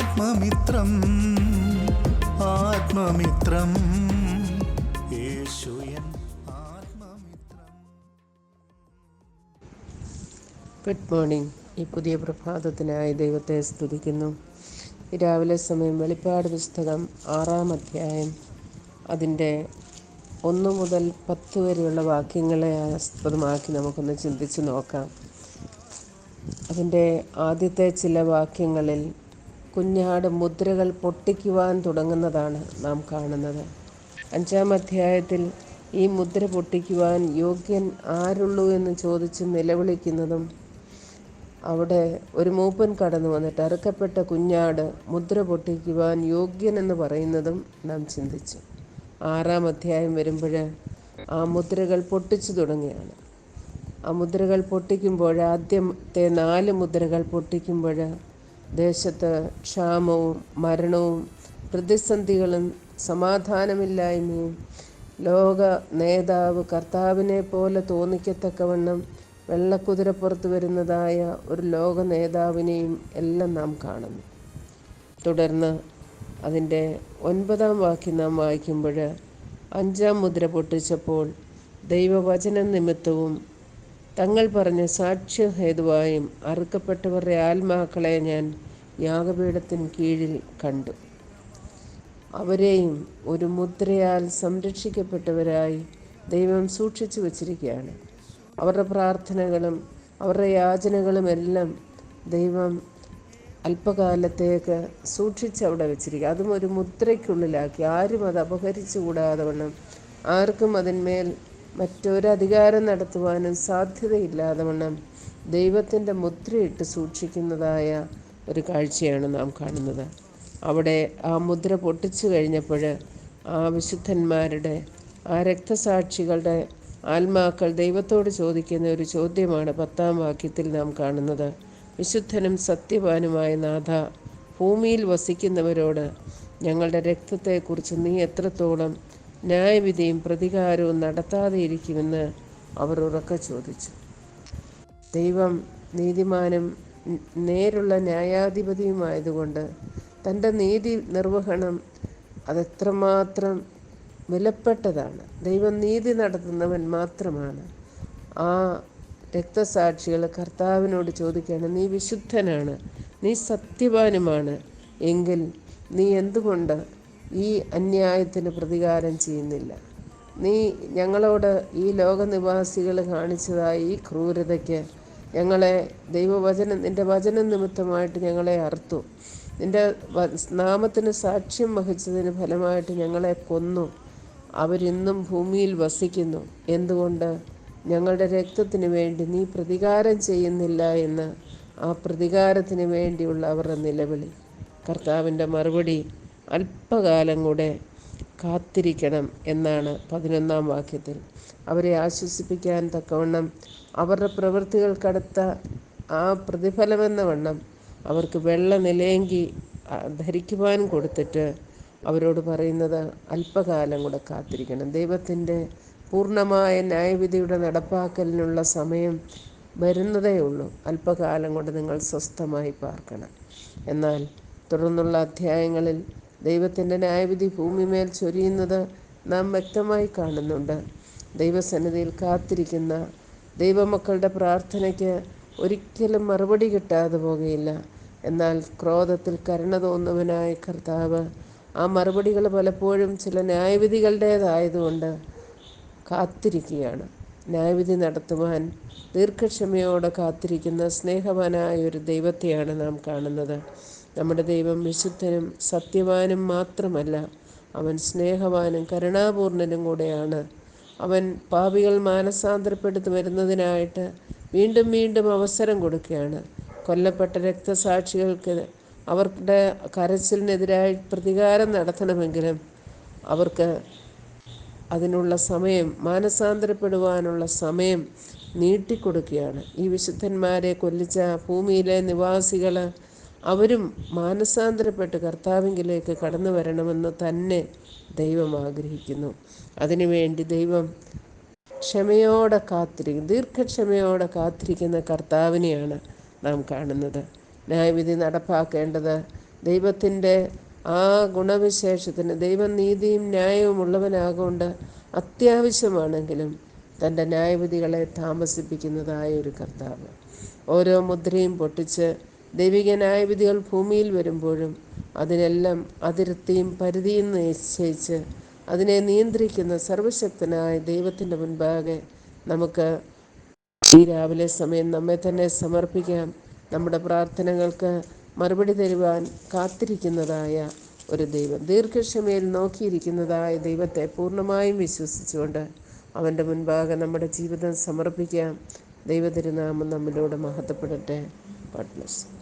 ആത്മമിത്രം ആത്മമിത്രം. ആത്മമിത്രം. Good morning ഈ പുതിയ പ്രഭാതത്തിനായി ദൈവത്തെ സ്തുതിക്കുന്നു. രാവിലെ സമയം വെളിപ്പാട് പുസ്തകം ആറാം അധ്യായം. അതിന്റെ ഒന്ന് മുതൽ പത്ത് വരെയുള്ള വാക്യങ്ങളെ ആസ്പദമാക്കി നമുക്കൊന്ന് ചിന്തിച്ച് നോക്കാം. അതിന്റെ ആദ്യത്തെ ചില വാക്യങ്ങളിൽ കുഞ്ഞാട് മുദ്രകൾ പൊട്ടിക്കുവാൻ തുടങ്ങുന്നതാണ് നാം കാണുന്നത്. അഞ്ചാം അധ്യായത്തിൽ ഈ മുദ്ര പൊട്ടിക്കുവാൻ യോഗ്യൻ ആരുള്ളൂ എന്ന് ചോദിച്ച് നിലവിളിക്കുന്നതും അവിടെ ഒരു മൂപ്പൻ കടന്നു വന്നിട്ട് അറുക്കപ്പെട്ട കുഞ്ഞാട് മുദ്ര പൊട്ടിക്കുവാൻ യോഗ്യൻ എന്ന് പറയുന്നതും നാം ചിന്തിച്ചു. ആറാം അധ്യായം വരുമ്പോൾ ആ മുദ്രകൾ പൊട്ടിച്ചു തുടങ്ങുകയാണ്. ആ മുദ്രകൾ പൊട്ടിക്കുമ്പോൾ ആദ്യത്തെ നാല് മുദ്രകൾ പൊട്ടിക്കുമ്പോൾ ദേശത്ത് ക്ഷാമവും മരണവും പ്രതിസന്ധികളും സമാധാനമില്ലായ്മയും ലോക നേതാവ് കർത്താവിനെ പോലെ തോന്നിക്കത്തക്കവണ്ണം വെള്ളക്കുതിരപ്പുറത്ത് വരുന്നതായ ഒരു ലോക നേതാവിനെയും എല്ലാം നാം കാണുന്നു. തുടർന്ന് അതിന്റെ ഒൻപതാം വാക്യം നാം വായിക്കുമ്പോൾ അഞ്ചാം മുദ്ര പൊട്ടിച്ചപ്പോൾ ദൈവവചന നിമിത്തവും തങ്ങൾ പറഞ്ഞ സാക്ഷ്യഹേതുവായും അറുക്കപ്പെട്ടവരുടെ ആത്മാക്കളെ ഞാൻ യാഗപീഠത്തിന് കീഴിൽ കണ്ടു. അവരെയും ഒരു മുദ്രയാൽ സംരക്ഷിക്കപ്പെട്ടവരായി ദൈവം സൂക്ഷിച്ചു വച്ചിരിക്കുകയാണ്. അവരുടെ പ്രാർത്ഥനകളും അവരുടെ യാചനകളും എല്ലാം ദൈവം അല്പകാലത്തേക്ക് സൂക്ഷിച്ച് അവിടെ വെച്ചിരിക്കുക. അതും ഒരു മുദ്രയ്ക്കുള്ളിലാക്കി. ആരും അത് അപഹരിച്ചുകൂടാതെ വണ്ണം. ആർക്കും അതിന്മേൽ മറ്റൊരധികാരം നടത്തുവാനും സാധ്യതയില്ലാതെ വണ്ണം ദൈവത്തിന്റെ മുദ്രയിട്ട് സൂക്ഷിക്കുന്നതായ ഒരു കാഴ്ചയാണ് നാം കാണുന്നത്. അവിടെ ആ മുദ്ര പൊട്ടിച്ചു കഴിഞ്ഞപ്പോൾ ആ വിശുദ്ധന്മാരുടെ ആ രക്തസാക്ഷികളുടെ ആത്മാക്കൾ ദൈവത്തോട് ചോദിക്കുന്ന ഒരു ചോദ്യമാണ് പത്താം വാക്യത്തിൽ നാം കാണുന്നത്. വിശുദ്ധനും സത്യവാനുമായ നാഥ ഭൂമിയിൽ വസിക്കുന്നവരോട് ഞങ്ങളുടെ രക്തത്തെക്കുറിച്ച് നീ എത്രത്തോളം ന്യായവിധിയും പ്രതികാരവും നടത്താതെ ഇരിക്കുമെന്ന് അവർ ഉറക്കെ ചോദിച്ചു. ദൈവം നീതിമാനും നേരുള്ള ന്യായാധിപതിയുമായതുകൊണ്ട് തന്റെ നീതി നിർവഹണം അതെത്രമാത്രം വിലപ്പെട്ടതാണ്. ദൈവം നീതി നടത്തുന്നവൻ മാത്രമാണ്. ആ രക്തസാക്ഷികൾ കർത്താവിനോട് ചോദിക്കുകയാണ് നീ വിശുദ്ധനാണ് നീ സത്യവാനുമാണ് എങ്കിൽ നീ എന്തുകൊണ്ട് ഈ അന്യായത്തിന് പ്രതികാരം ചെയ്യുന്നില്ല. നീ ഞങ്ങളോട് ഈ ലോകനിവാസികൾ കാണിച്ചതായി ഈ ക്രൂരതയ്ക്ക് ഞങ്ങളെ ദൈവവചനം നിന്റെ വചനം നിമിത്തമായിട്ട് ഞങ്ങളെ അർത്തു നിന്റെ നാമത്തിന് സാക്ഷ്യം വഹിച്ചതിന് ഫലമായിട്ട് ഞങ്ങളെ കൊന്നു. അവരിന്നും ഭൂമിയിൽ വസിക്കുന്നു. എന്തുകൊണ്ട്? ഞങ്ങളുടെ രക്തത്തിന് വേണ്ടി നീ പ്രതികാരം ചെയ്യുന്നില്ല എന്ന് ആ പ്രതികാരത്തിന് വേണ്ടിയുള്ള അവരുടെ നിലവിളി. കർത്താവിന്റെ മറുപടി അല്പകാലം കൂടെ കാത്തിരിക്കണം എന്നാണ് പതിനൊന്നാം വാക്യത്തിൽ. അവരെ ആശ്വസിപ്പിക്കാൻ തക്കവണ്ണം അവരുടെ പ്രവൃത്തികൾക്കടുത്ത ആ പ്രതിഫലമെന്ന വണ്ണം അവർക്ക് വെള്ള നിലയെങ്കി ധരിക്കുവാൻ കൊടുത്തിട്ട് അവരോട് പറയുന്നത് അല്പകാലം കൂടെ കാത്തിരിക്കണം. ദൈവത്തിന്റെ പൂർണമായ ന്യായവിധിയുടെ നടപ്പാക്കലിനുള്ള സമയം വരുന്നതേ ഉള്ളൂ. അല്പകാലം കൊണ്ട് നിങ്ങൾ സ്വസ്ഥമായി പാർക്കണം. എന്നാൽ തുടർന്നുള്ള അധ്യായങ്ങളിൽ ദൈവത്തിന്റെ ന്യായവിധി ഭൂമിമേൽ ചൊരിയുന്നത് നാം വ്യക്തമായി കാണുന്നുണ്ട്. ദൈവസന്നിധിയിൽ കാത്തിരിക്കുന്ന ദൈവമക്കളുടെ പ്രാർത്ഥനയ്ക്ക് ഒരിക്കലും മറുപടി കിട്ടാതെ പോകുകയില്ല. എന്നാൽ ക്രോധത്തിൽ കരുണ തോന്നുവനായ കർത്താവ് ആ മറുപടികൾ പലപ്പോഴും ചില ന്യായവിധികളുടേതായതുകൊണ്ട് കാത്തിരിക്കുകയാണ്. ന്യായവിധി നടത്തുവാൻ ദീർഘക്ഷമയോടെ കാത്തിരിക്കുന്ന സ്നേഹവാനായ ഒരു ദൈവത്തെയാണ് നാം കാണുന്നത്. നമ്മുടെ ദൈവം വിശുദ്ധനും സത്യവാനും മാത്രമല്ല അവൻ സ്നേഹവാനും കരുണാപൂർണനും കൂടെയാണ്. അവൻ പാപികൾ മാനസാന്തരപ്പെടുത്തി വരുന്നതിനായിട്ട് വീണ്ടും വീണ്ടും അവസരം കൊടുക്കുകയാണ്. കൊല്ലപ്പെട്ട രക്തസാക്ഷികൾക്ക് അവരുടെ കരച്ചിലിനെതിരായി പ്രതികാരം നടത്തണമെങ്കിലും അവർക്ക് അതിനുള്ള സമയം മാനസാന്തരപ്പെടുവാനുള്ള സമയം നീട്ടിക്കൊടുക്കുകയാണ്. ഈ വിശുദ്ധന്മാരെ കൊല്ലിച്ച ഭൂമിയിലെ നിവാസികൾ അവരും മാനസാന്തരപ്പെട്ട് കർത്താവിങ്കിലേക്ക് കടന്നു വരണമെന്ന് തന്നെ ദൈവം ആഗ്രഹിക്കുന്നു. അതിനുവേണ്ടി ദൈവം ക്ഷമയോടെ കാത്തിരിക്കും ദീർഘക്ഷമയോടെ കാത്തിരിക്കുന്ന കർത്താവിനെയാണ് നാം കാണുന്നത്. ന്യായവിധി നടപ്പാക്കേണ്ടത് ദൈവത്തിന്റെ ആ ഗുണവിശേഷത്തിന് ദൈവം നീതിയും ന്യായവും ഉള്ളവനാകൊണ്ട് അത്യാവശ്യമാണെങ്കിലും തന്റെ ന്യായവിധികളെ താമസിപ്പിക്കുന്നതായ ഒരു കർത്താവ്. ഓരോ മുദ്രയും പൊട്ടിച്ച് ദൈവിക ന്യായവിധികൾ ഭൂമിയിൽ വരുമ്പോഴും അതിനെല്ലാം അതിർത്തിയും പരിധിയും നിശ്ചയിച്ച് അതിനെ നിയന്ത്രിക്കുന്ന സർവശക്തനായ ദൈവത്തിന്റെ മുൻപാകെ നമുക്ക് ഈ രാവിലെ സമയം നമ്മെ തന്നെ സമർപ്പിക്കാം. നമ്മുടെ പ്രാർത്ഥനകൾക്ക് മറുപടി തരുവാൻ കാത്തിരിക്കുന്നതായ ഒരു ദൈവം ദീർഘക്ഷമയിൽ നോക്കിയിരിക്കുന്നതായ ദൈവത്തെ പൂർണമായും വിശ്വസിച്ചുകൊണ്ട് അവന്റെ മുൻപാകെ നമ്മുടെ ജീവിതം സമർപ്പിക്കാം. ദൈവതിരുനാമം നമ്മിലൂടെ മഹത്വപ്പെടട്ടെ. ബ്ലസ്